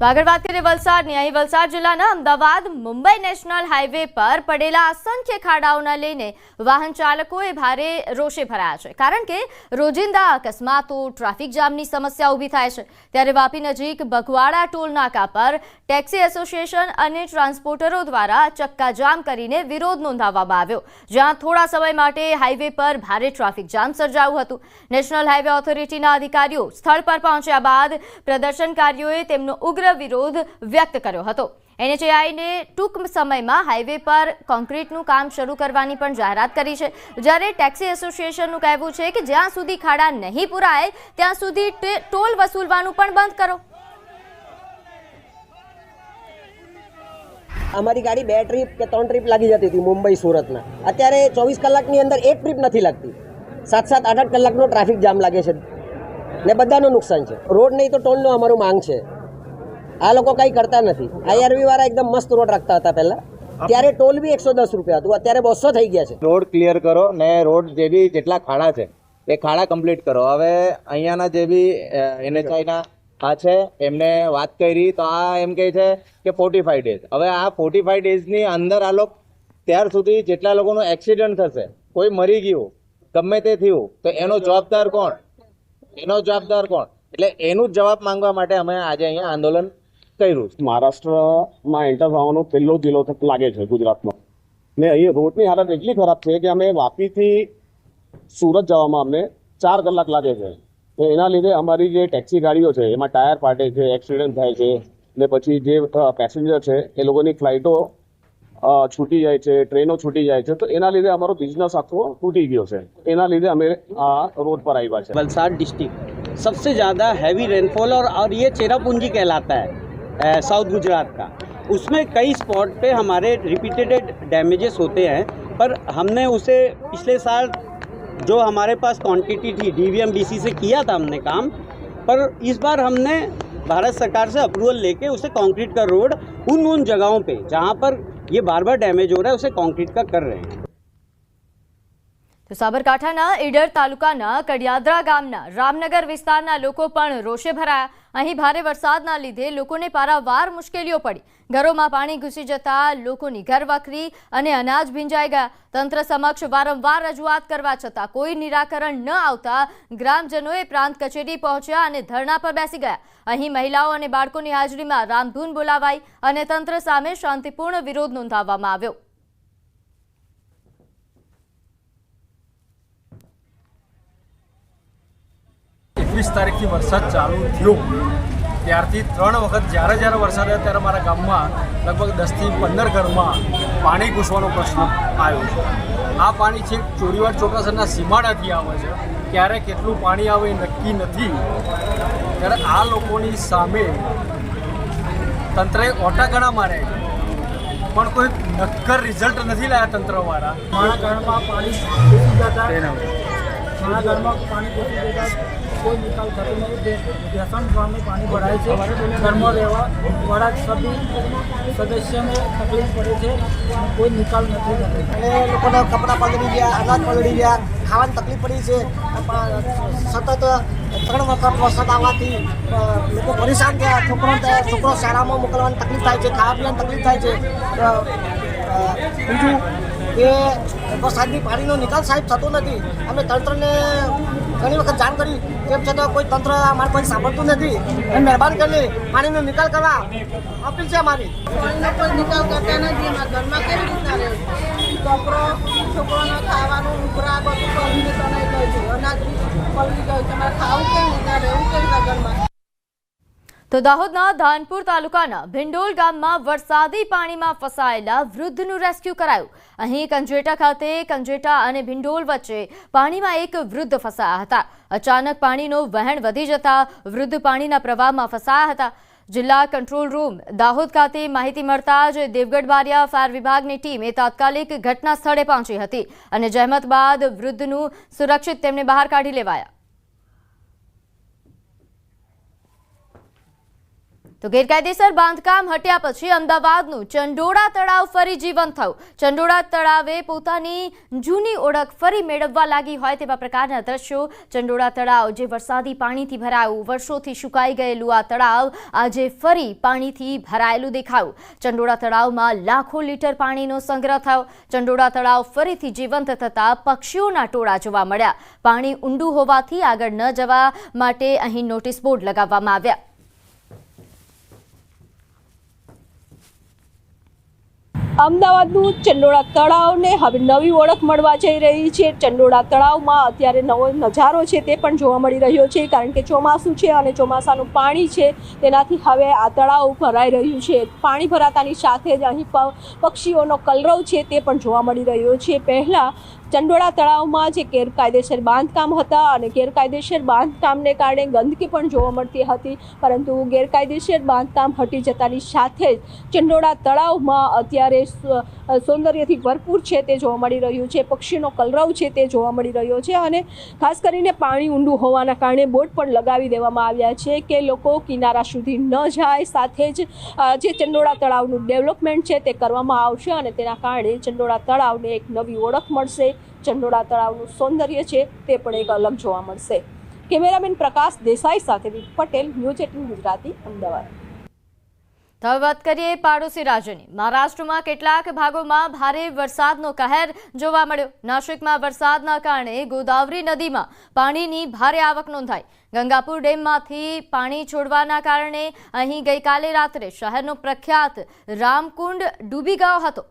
તો આગળ વાત કરીએ વલસાડની અહીં વલસાડ જિલ્લાના અમદાવાદ, મુંબઈ નેશનલ હાઈવે પર પડેલા અસંખ્ય ખાડાઓના લઈને વાહન ચાલકોએ ભારે રોષે ભરાયા છે. કારણ કે રોજિંદા અકસ્માતો, ટ્રાફિક જામની સમસ્યા ઊભી થાય છે. ત્યારે વાપી નજીક બગવાડા ટોલ નાકા પર ટેક્સી એસોસિએશન અને ટ્રાન્સપોર્ટરો દ્વારા ચક્કાજામ કરીને વિરોધ નોંધાવવામાં આવ્યો, જ્યાં થોડા સમય માટે હાઈવે પર ભારે ટ્રાફિક જામ સર્જાયું હતું. નેશનલ હાઈવે ઓથોરિટીના અધિકારીઓ સ્થળ પર પહોંચ્યા બાદ પ્રદર્શનકારીઓએ તેમનો ઉગ્ર વિરોધ વ્યક્ત કર્યો હતો. એનએચએઆઈને ટૂંક સમયમાં હાઈવે પર કોન્ક્રીટનું કામ શરૂ કરવાની પણ જાહેરાત કરી છે. જ્યારે ટેક્સી એસોસિએશનનું કહેવું છે કે જ્યાં સુધી ખાડા નહીં પુરાય, ત્યાં સુધી ટોલ વસૂલવાનું પણ બંધ કરો. અમારી ગાડી બે ટ્રીપ કે ત્રણ ટ્રીપ લાગી જતી હતી મુંબઈ સુરતમાં અત્યારે ચોવીસ કલાકની અંદર એક ટ્રીપ નથી લાગતી. સાત સાત આઠ આઠ કલાકનો ટ્રાફિક જામ લાગે છે. ને બધાનું નુકસાન છે. રોડ નહીં તો ટોલનો અમારું માંગ છે. આ લોકો કંઈ કરતા નથી. આઈઆરવી વાળા એકદમ મસ્ત રોડ રાખતા હતા પહેલાં. ત્યારે ટોલ બી એકસો દસ રૂપિયા હતું. અત્યારે બસો થઈ ગયા છે. રોડ ક્લિયર કરો ને રોડ જે બી જેટલા ખાડા છે એ ખાડા કમ્પ્લીટ કરો. હવે અહીંયાના જે બી એનએચઆઈના આ છે એમને વાત કરી તો આ એમ કહે છે કે ફોર્ટી ફાઈવ ડેઝ હવે આ ફોર્ટી ફાઈવ ડેઝની અંદર આ લોકો ત્યાર સુધી જેટલા લોકોનું એક્સિડન્ટ થશે કોઈ મરી ગયું ગમે તે થયું તો એનો જવાબદાર કોણ? એનો જવાબદાર કોણ? એટલે એનું જ જવાબ માંગવા માટે અમે આજે અહીંયા આંદોલન કર્યું છે મહારાષ્ટ્રમાં એન્ટર થવાનો પહેલો જિલ્લો થક લાગે છે ગુજરાતમાં ને અહીં રોડની હાલત એટલી ખરાબ છે કે અમે વાપીથી સુરત જવામાં અમને ચાર કલાક લાગે છે તો એના લીધે અમારી જે ટેક્સી ગાડીઓ છે એમાં ટાયર ફાટે છે એક્સિડન્ટ થાય છે ને પછી જે પેસેન્જર છે એ લોકોની ફ્લાઇટો અ, છૂટી જાય છે ટ્રેનો છૂટી જાય છે તો એના લીધે અમારો બિઝનેસ આખો તૂટી ગયો છે એના લીધે અમે આ રોડ પર આવ્યા છે वलसाड डिस्ट्रिक्ट सबसे ज़्यादा हैवी रेनफॉल और और ये चेरापूंजी कहलाता है अ, साउथ गुजरात का। उसमें कई स्पॉट पे हमारे रिपीटेड डैमेजेस होते हैं, पर हमने उसे पिछले साल जो हमारे पास क्वांटिटी थी डीवीएमडीसी से किया था हमने काम, पर इस बार हमने भारत सरकार से अप्रूवल लेके उसे कंक्रीट का रोड उन उन जगहों पे जहाँ पर ये बार बार डैमेज हो रहा है, उसे कंक्रीट का कर रहे हैं। તો સાબરકાંઠાના ઈડર તાલુકાના કડિયાદરા ગામના રામનગર વિસ્તારના લોકો પણ રોષે ભરાયા. અહીં ભારે વરસાદના લીધે લોકોને પારાવાર મુશ્કેલીઓ પડી. ઘરોમાં પાણી ઘૂસી જતા લોકોની ઘર વખરી અને અનાજ ભીંજાઈ ગયા. તંત્ર સમક્ષ વારંવાર રજૂઆત કરવા છતાં કોઈ નિરાકરણ ન આવતા ગ્રામજનોએ પ્રાંત કચેરી પહોંચ્યા અને ધરણા પર બેસી ગયા. અહીં મહિલાઓ અને બાળકોની હાજરીમાં રામધૂન બોલાવાઈ અને તંત્ર સામે શાંતિપૂર્ણ વિરોધ નોંધાવવામાં આવ્યો. એકવીસ તારીખથી વરસાદ ચાલુ થયો. ત્યારથી ત્રણ વખત જ્યારે જ્યારે વરસાદ આવ્યો ત્યારે મારા ગામમાં લગભગ દસથી પંદર ઘરમાં પાણી ઘૂસવાનો પ્રશ્ન આવ્યો છે. આ પાણી છે ચોરીવાર ચોટાસરના સીમાડાથી આવે છે. ક્યારે કેટલું પાણી આવે એ નક્કી નથી. ત્યારે આ લોકોની સામે તંત્રએ ઓટાગણા માર્યા છે. પણ કોઈ નક્કર રિઝલ્ટ નથી લાવ્યા તંત્રવાળા. મારા ઘરમાં પાણી ઘૂસી જતા મારા ઘરમાં પાણી ઘૂસી જતા કોઈ નિકાલ થતો નહીં. વ્યસન ગામે પાણી ભરાય છે ઘરમાં રહેવા વાળા સભી સદસ્યને તકલીફ પડે છે કોઈ નિકાલ નથી થતો. અને લોકોના કપડાં પલળી ગયા, અનાજ પલળી ગયા, ખાવાની તકલીફ પડી છે. સતત ત્રણ વખત વરસાદ આવવાથી લોકો પરેશાન થયા. છોકરો છોકરો શાળામાં મોકલવાની તકલીફ થાય છે, ખાવા પીવાની તકલીફ થાય છે. બીજું કે વરસાદની પાણીનો નિકાલ સાહેબ થતો નથી. અમે તંત્રને ઘણી વખત જાણ કરી, તેમ છતાં કોઈ તંત્ર અમારે કોઈ સાંભળતું નથી. અને મહેરબાન કરીને પાણીનો નિકાલ કરવા અપીલ છે અમારી. પાણીનો કોઈ નિકાલ કરતા નથી, એમાં ઘરમાં કેવી રીતના રહેવું? છોકરો છોકરોના ખાવાનું, ઉભરા, બધું પલળી તણાઈ ગયું છે, અનાજ પલવી ગયું તમારે ખાવું કેવી રીતના રહેવું, કેવી રીતના ઘરમાં? તો દાહોદના ધાનપુર તાલુકાના ભિંડોલ ગામમાં વરસાદી પાણીમાં ફસાયેલા વૃદ્ધનું રેસ્ક્યુ કરાયું. અહીં કંજેટા ખાતે કંજેટા અને ભિંડોલ વચ્ચે પાણીમાં એક વૃદ્ધ ફસાયા હતા. અચાનક પાણીનો વહેણ વધી જતા વૃદ્ધ પાણીના પ્રવાહમાં ફસાયા હતા. જિલ્લા કંટ્રોલ રૂમ દાહોદ ખાતે માહિતી મળતા જ દેવગઢ બારિયા ફાયર વિભાગની ટીમે તાત્કાલિક ઘટના સ્થળે પહોંચી હતી અને જહેમત બાદ વૃદ્ધનું સુરક્ષિત તેમને બહાર કાઢી લેવાયા. તો ગેરકાયદેસર બાંધકામ હટ્યા પછી અમદાવાદનું ચંડોળા તળાવ ફરી જીવંત થયું. ચંડોળા તળાવે પોતાની જૂની ઓળખ ફરી મેળવવા લાગી હોય તેવા પ્રકારના દ્રશ્યો. ચંડોળા તળાવ જે વરસાદી પાણીથી ભરાયું, વર્ષોથી સુકાઈ ગયેલું આ તળાવ આજે ફરી પાણીથી ભરાયેલું દેખાયું. ચંડોળા તળાવમાં લાખો લીટર પાણીનો સંગ્રહ થયો. ચંડોળા તળાવ ફરીથી જીવંત થતાં પક્ષીઓના ટોળા જોવા મળ્યા. પાણી ઊંડું હોવાથી આગળ ન જવા માટે અહીં નોટિસ બોર્ડ લગાવવામાં આવ્યા. અમદાવાદનું ચંડોળા તળાવને હવે નવી ઓળખ મળવા જઈ રહી છે. ચંડોળા તળાવમાં અત્યારે નવો નજારો છે તે પણ જોવા મળી રહ્યો છે, કારણ કે ચોમાસું છે અને ચોમાસાનું પાણી છે તેનાથી હવે આ તળાવ ભરાઈ રહ્યું છે. પાણી ભરાતાની સાથે જ અહીં પક્ષીઓનો કલરવ છે તે પણ જોવા મળી રહ્યો છે. પહેલાં ચંડોળા તળાવમાં જે ગેરકાયદેસર બાંધકામ હતા અને ગેરકાયદેસર બાંધકામને કારણે ગંદકી પણ જોવા મળતી હતી, પરંતુ ગેરકાયદેસર બાંધકામ હટી જતાની સાથે જ ચંડોળા તળાવમાં અત્યારે સૌંદર્યથી ભરપૂર છે તે જોવા મળી રહ્યું છે. પક્ષીનો કલરવ છે તે જોવા મળી રહ્યો છે અને ખાસ કરીને પાણી ઊંડું હોવાના કારણે બોટ પણ લગાવી દેવામાં આવ્યા છે કે લોકો કિનારા સુધી ન જાય. સાથે જ જે ચંડોળા તળાવનું ડેવલપમેન્ટ છે તે કરવામાં આવશે અને તેના કારણે ચંડોળા તળાવને એક નવી ઓળખ મળશે. ચંડોળા તળાવનું સૌંદર્ય છે તે પણ એક અલગ જોવા મળશે. કેમેરામેન પ્રકાશ દેસાઈ સાથે પટેલ ન્યૂઝ એટીન ગુજરાતી, અમદાવાદ. તો વાત કરીએ પાડોશી રાજ્યની. મહારાષ્ટ્રમાં કેટલાક ભાગોમાં ભારે વરસાદનો કહેર જોવા મળ્યો. નાસિકમાં વરસાદના કારણે ગોદાવરી નદીમાં પાણીની ભારે આવક નોંધાઈ. ગંગાપુર ડેમમાંથી પાણી છોડવાના કારણે અહીં ગઈકાલે રાત્રે શહેરનો પ્રખ્યાત રામકુંડ ડૂબી ગયો હતો.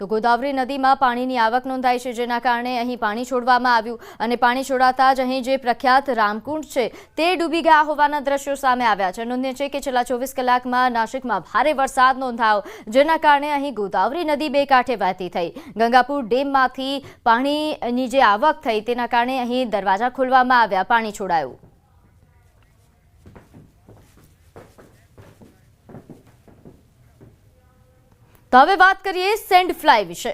તો ગોદાવરી નદીમાં પાણીની આવક નોંધાઈ છે, જેના કારણે અહીં પાણી છોડવામાં આવ્યું અને પાણી છોડાતા જ અહીં જે પ્રખ્યાત રામકુંડ છે, તે ડૂબી ગયા હોવાના દ્રશ્યો સામે આવ્યા છે. નોંધનીય છે કે છેલ્લા ચોવીસ કલાકમાં નાસિકમાં ભારે વરસાદ નોંધાયો, જેના કારણે અહીં ગોદાવરી નદી બે કાંઠે વહેતી થઈ. ગંગાપુર ડેમમાંથી પાણીની જે આવક થઈ, તેના કારણે અહીં દરવાજા ખોલવામાં આવ્યા, પાણી છોડાયું. તો હવે વાત કરીએ સેન્ડ ફ્લાય વિશે.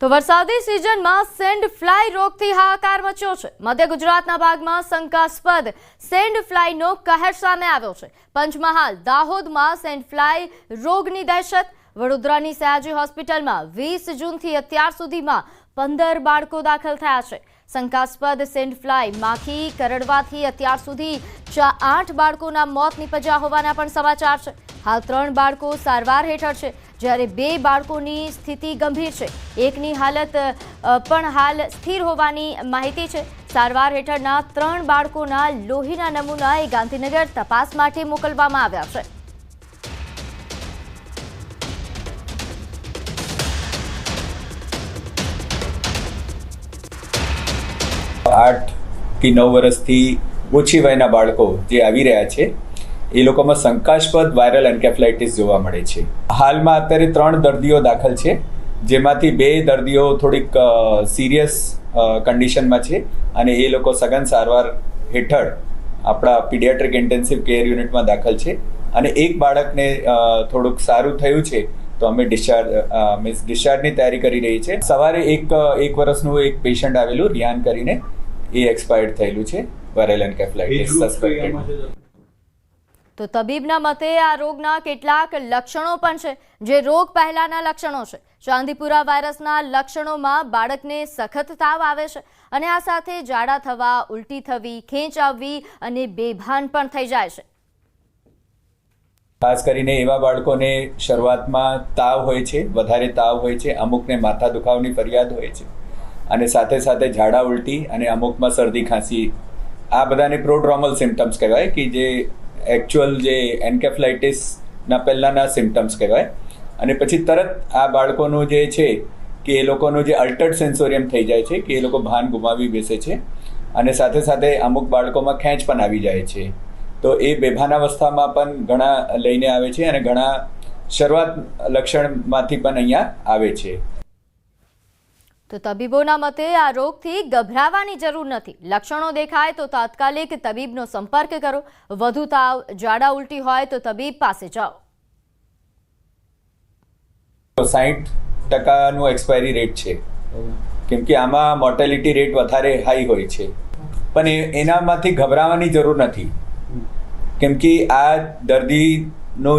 તો વરસાદી સિઝનમાં સેન્ડ ફ્લાય રોગથી હાહાકાર મચ્યો છે. મધ્ય ગુજરાતના ભાગમાં શંકાસ્પદ સેન્ડ ફ્લાયનો કહેર સામે આવ્યો છે. પંચમહાલ, દાહોદમાં સેન્ડ ફ્લાય રોગની દહેશત. વડોદરાની સયાજી હોસ્પિટલમાં વીસ જૂનથી અત્યાર સુધીમાં પંદર બાળકો દાખલ થયા છે. શંકાસ્પદ સેન્ડ ફ્લાય. માખી કરડવાથી અત્યાર સુધી આઠ બાળકોના મોત નીપજ્યા હોવાના પણ સમાચાર છે. હાલ ત્રણ બાળકો સારવાર હેઠળ છે, જ્યારે બે બાળકોની સ્થિતિ ગંભીર છે. એકની હાલત પણ હાલ સ્થિર હોવાની માહિતી છે. સારવાર હેઠળના ત્રણ બાળકોના લોહીના નમૂના એ ગાંધીનગર તપાસ માટે મોકલવામાં આવ્યા છે. આઠ કે નવ વર્ષથી ઓછી વયના બાળકો જે આવી રહ્યા છે, એ લોકોમાં શંકાસ્પદ વાયરલ એન્કેફલાઇટિસ જોવા મળે છે. હાલમાં અત્યારે ત્રણ દર્દીઓ દાખલ છે, જેમાંથી બે દર્દીઓ થોડીક સિરિયસ કન્ડિશનમાં છે અને એ લોકો સઘન સારવાર હેઠળ આપણા પીડિયાટ્રિક ઇન્ટેન્સિવ કેર યુનિટમાં દાખલ છે અને એક બાળકને થોડુંક સારું થયું છે, તો અમે ડિસ્ચાર્જ મીન્સ ડિસ્ચાર્જની તૈયારી કરી રહી છે. સવારે એક એક વર્ષનું એક પેશન્ટ આવેલું રિયાન કરીને એ એક્સપાયર્ડ થયેલું છે વાયરલ એન્કેફલાઇટિસ સસ્પેક્ટેડ તો તબીબના મતે આ રોગના કેટલાક લક્ષણો પણ છે જે રોગ પહેલાના લક્ષણો છે. ચાંદીપુરા વાયરસના લક્ષણોમાં બાળકને સખત તાવ આવે છે અને આ સાથે જાડા થવા ઉલટી થવી ખેંચ આવવી અને બેભાન પણ થઈ જાય છે. ખાસ કરીને એવા બાળકોને શરૂઆતમાં તાવ હોય છે વધારે તાવ હોય છે અમુકને માથા દુખાવની ફરિયાદ હોય છે. અને સાથે સાથે ઝાડા ઉલટી અને અમુકમાં શરદી ખાંસી. આ બધાને પ્રોડ્રોમલ સિમ્ટમ્સ કહેવાય કે જે એકચ્યુઅલ જે એન્કેફ્લાઇટિસના પહેલાંના સિમ્ટમ્સ કહેવાય. અને પછી તરત આ બાળકોનું જે છે કે એ લોકોનું જે અલ્ટર્ડ સેન્સોરિયમ થઈ જાય છે કે એ લોકો ભાન ગુમાવી બેસે છે. અને સાથે સાથે અમુક બાળકોમાં ખેંચ પણ આવી જાય છે. તો એ બેભાન અવસ્થામાં પણ ઘણા લઈને આવે છે અને ઘણા શરૂઆત લક્ષણમાંથી પણ અહીંયા આવે છે. તો તબીબોના મતે આ રોગથી ગભરાવાની જરૂર નથી. લક્ષણો દેખાય તો તાત્કાલિક તબીબનો સંપર્ક કરો. વધુ તાવ ઝાડા ઉલટી હોય તો તબીબ પાસે જાઓ. સાહીઠ ટકાનું એક્સપાયરી રેટ છે. કેમ કે આમાં મોર્ટેલિટી રેટ વધારે હાઈ હોય છે. પણ એનામાંથી ગભરાવાની જરૂર નથી. કેમ કે આ દર્દીનો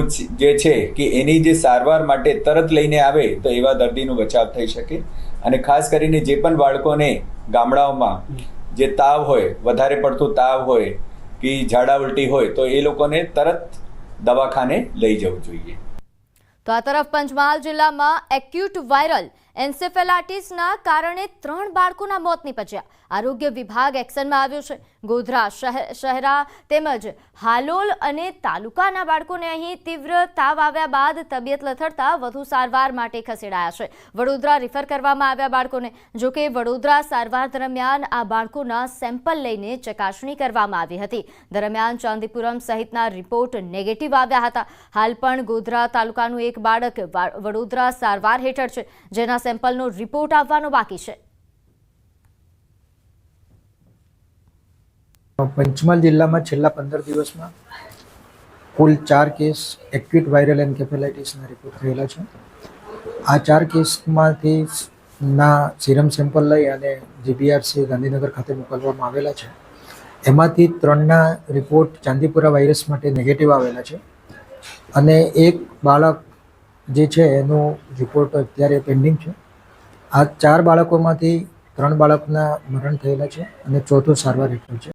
જ- જે છે કે એની જે સારવાર માટે તરત લઈને આવે તો એવા દર્દીનો બચાવ થઈ શકે. અને ખાસ કરીને જે પણ બાળકોને ગામડાઓમાં જે તાવ હોય, વધારે પડતું તાવ હોય કે ઝાડા ઉલટી હોય તો એ લોકોને તરત દવાખાને લઈ જવું જોઈએ. તો આ તરફ પંચમહાલ જિલ્લામાં એક્યુટ વાયરલ એન્સેફેલાઇટિસના કારણે ત્રણ બાળકોના મોત નીપજ્યા. આરોગ્ય વિભાગ એક્શનમાં આવ્યો છે. ગોધરા શહેર તેમજ હાલોલ અને તાલુકાના બાળકોને અહીં તીવ્ર તાવ આવ્યા બાદ તબિયત લથડતા વધુ સારવાર માટે ખસેડાયા છે. વડોદરા રિફર કરવામાં આવ્યા બાળકોને. જોકે વડોદરા સારવાર દરમિયાન આ બાળકોના સેમ્પલ લઈને ચકાસણી કરવામાં આવી હતી. દરમિયાન ચાંદીપુરમ સહિતના રિપોર્ટ નેગેટિવ આવ્યા હતા. હાલ પણ ગોધરા તાલુકાનું એક બાળક વડોદરા સારવાર હેઠળ છે, જેના સેમ્પલનો રિપોર્ટ આવવાનો બાકી છે. પંચમહાલ જિલ્લામાં છેલ્લા પંદર દિવસમાં કુલ ચાર કેસ એક્યુટ વાયરલ એન્કેફેલાઇટિસના રિપોર્ટ થયેલા છે. આ ચાર કેસમાંથી ના સિરમ સેમ્પલ લઈ અને જીબીઆરસી ગાંધીનગર ખાતે મોકલવામાં આવેલા છે. એમાંથી ત્રણના રિપોર્ટ ચાંદીપુરા વાયરસ માટે નેગેટિવ આવેલા છે. અને એક બાળક જે છે એનો રિપોર્ટ અત્યારે પેન્ડિંગ છે. આ ચાર બાળકોમાંથી ત્રણ બાળકના મરણ થયેલા છે અને ચોથું સારવાર હેઠળ છે.